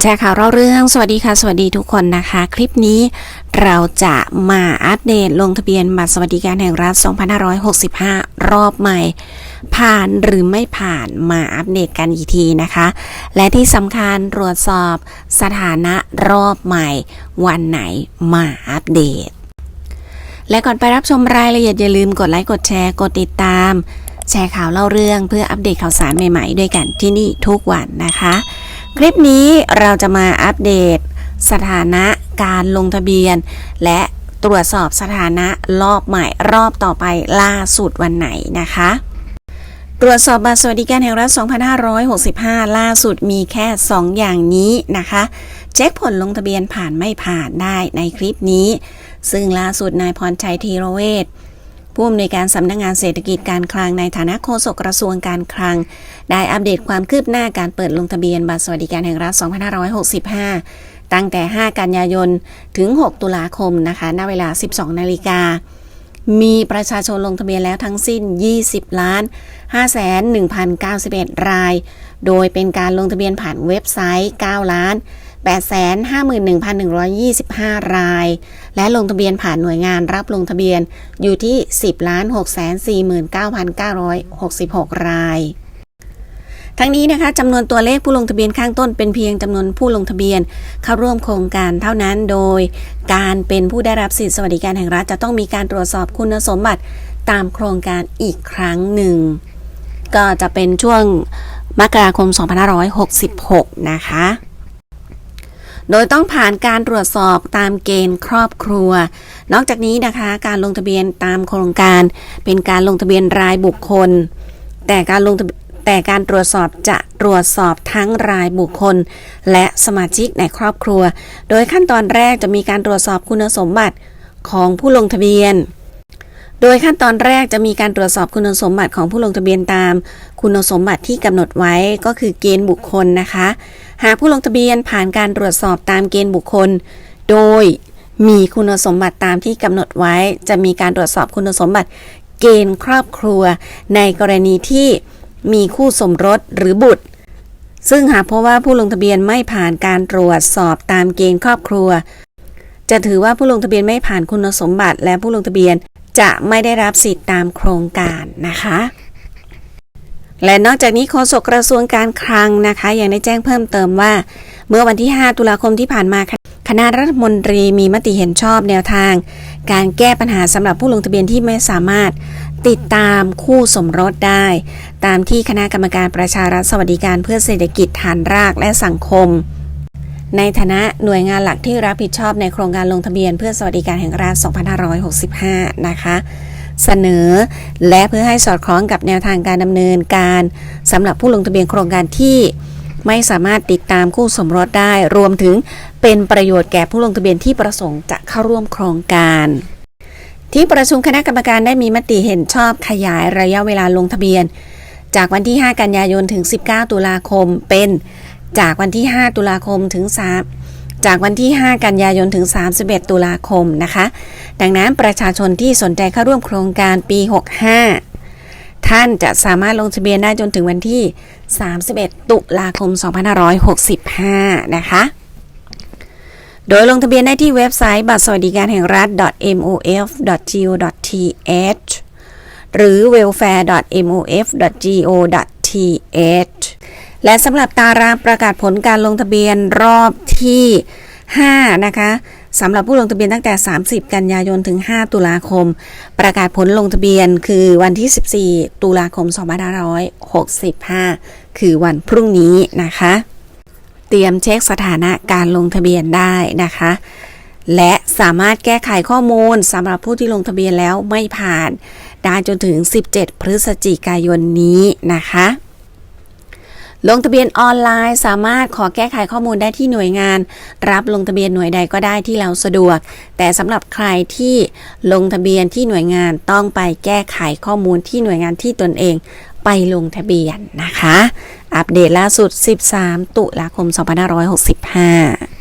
แชร์ข่าวเราเรื่องสวัสดีค่ะ สวัสดีทุกคนนะคะ คลิปนี้เราจะมาอัปเดตลงทะเบียนบัตรสวัสดิการแห่งรัฐ 2565 รอบใหม่ ผ่านหรือไม่ผ่านมาอัปเดตกันอีกทีนะคะ และที่สำคัญตรวจสอบสถานะรอบใหม่ วันไหนมาอัปเดต และก่อนไปรับชมรายละเอียดอย่าลืมกดไลค์กดแชร์กดติดตาม แชร์ข่าวเล่าเรื่องเพื่ออัปเดตข่าวสารใหม่ๆ ด้วยกันที่นี่ทุกวันนะคะ คลิปนี้เราจะมาอัปเดต สถานะการลงทะเบียน และตรวจสอบสถานะรอบใหม่รอบต่อไปล่าสุดวันไหนนะคะ ตรวจสอบบัตรสวัสดิการแห่งรัฐ 2565 ล่าสุดมีแค่ 2 อย่างนี้นะคะ เช็คผลลงทะเบียนผ่านไม่ผ่านได้ในคลิปนี้ ซึ่งล่าสุดนายพรชัยธีรเวช ผู้อำนวยการสำนักงงานเศรษฐกิจการคลังในฐานะโฆษกกระทรวงการคลัง ได้อัปเดตความคืบหน้าการเปิดลงทะเบียนบัตรสวัสดิการแห่งรัฐ 2565 ตั้งแต่ 5 กันยายน ถึง 6 ตุลาคมนะคะณเวลา 12 นาฬิกา มีประชาชนลงทะเบียนแล้วทั้งสิ้น 20 ล้าน 5 1 0 9 1 ราย โดยเป็นการลงทะเบียนผ่านเว็บไซต์ 9 ล้าน 851,125 ราย และลงทะเบียนผ่านหน่วยงานรับลงทะเบียนอยู่ที่ 10,649,966 รายทั้งนี้นะคะจำนวนตัวเลขผู้ลงทะเบียนข้างต้นเป็นเพียงจำนวนผู้ลงทะเบียนเข้าร่วมโครงการเท่านั้นโดย การเป็นผู้ได้รับสิทธิสวัสดิการแห่งรัฐจะต้องมีการตรวจสอบคุณสมบัติตามโครงการอีกครั้งหนึ่ง ก็จะเป็นช่วงมกราคม 2566 นะคะ โดยต้องผ่านการตรวจสอบตามเกณฑ์ครอบครัว นอกจากนี้นะคะ การลงทะเบียนตามโครงการ เป็นการลงทะเบียนรายบุคคล แต่การลงทะเบแต่การตรวจสอบจะตรวจสอบทั้งรายบุคคล และสมาชิกในครอบครัว โดยขั้นตอนแรกจะมีการตรวจสอบคุณสมบัติของผู้ลงทะเบียน โดยขั้นตอนแรกจะมีการตรวจสอบคุณสมบัติของผู้ลงทะเบียนตาม คุณสมบัติที่กำหนดไว้ก็คือเกณฑ์บุคคลนะคะหากผู้ลงทะเบียนผ่านการตรวจสอบตามเกณฑ์บุคคล โดยมีคุณสมบัติตามที่กำหนดไว้ จะมีการตรวจสอบคุณสมบัติเกณฑ์ครอบครัว ในกรณีที่มีคู่สมรสหรือบุตร ซึ่งหากพราะว่าผู้ลงทะเบียนไม่ผ่านการตรวจสอบตามเกณฑ์ครอบครัว จะถือว่าผู้ลงทะเบียนไม่ผ่านคุณสมบัติและผู้ลงทะเบียนจะไม่ได้รับสิทธิ์ตามโครงการนะคะ และนอกจากนี้โฆษกกระทรวงการคลังนะคะยังได้แจ้งเพิ่มเติมว่า เมื่อวันที่ 5 ตุลาคมที่ผ่านมาคณะรัฐมนตรีมีมติเห็นชอบแนวทาง การแก้ปัญหาสำหรับผู้ลงทะเบียนที่ไม่สามารถติดตามคู่สมรสได้ ตามที่คณะกรรมการประชารัฐสวัสดิการเพื่อเศรษฐกิจฐานรากและสังคม ในฐานะหน่วยงานหลักที่รับผิดชอบในโครงการลงทะเบียนเพื่อสวัสดิการแห่งรัฐ 2565 นะคะ เสนอ และเพื่อให้สอดคล้องกับแนวทางการดำเนินการสำหรับผู้ลงทะเบียนโครงการที่ไม่สามารถติดตามคู่สมรสได้ รวมถึงเป็นประโยชน์แก่ผู้ลงทะเบียนที่ประสงค์จะเข้าร่วมโครงการ ที่ประชุมคณะกรรมการได้มีมติเห็นชอบขยายระยะเวลาลงทะเบียน จากวันที่ 5 กันยายนถึง 19 ตุลาคมเป็น จากวันที่ 5 ตุลาคมถึง 3 จากวันที่ 5 กันยายนถึง 31 ตุลาคมนะคะ ดังนั้นประชาชนที่สนใจเข้าร่วมโครงการปี 65 ท่านจะสามารถลงทะเบียนได้จนถึงวันที่ 31 ตุลาคม 2565 นะคะ โดยลงทะเบียนได้ที่เว็บไซต์บัตรสวัสดิการแห่งรัฐ mof.go.th หรือ welfare.mof.go.th และสำหรับตารางประกาศผลการลงทะเบียนรอบที่ 5 นะคะสำหรับผู้ลงทะเบียนตั้งแต่ 30 กันยายนถึง 5 ตุลาคม ประกาศผลลงทะเบียนคือวันที่ 14 ตุลาคม 2565 คือวันพรุ่งนี้นะคะ เตรียมเช็คสถานะการลงทะเบียนได้นะคะ และสามารถแก้ไขข้อมูลสำหรับผู้ที่ลงทะเบียนแล้วไม่ผ่าน ได้จนถึง 17 พฤศจิกายนนี้นะคะ ลงทะเบียนออนไลน์สามารถขอแก้ไขข้อมูลได้ที่หน่วยงาน รับลงทะเบียนหน่วยใดก็ได้ที่เราสะดวก แต่สำหรับใครที่ลงทะเบียนที่หน่วยงานต้องไปแก้ไขข้อมูลที่หน่วยงานที่ตนเองไปลงทะเบียนนะคะ อัปเดตล่าสุด 13 ตุลาคม 2565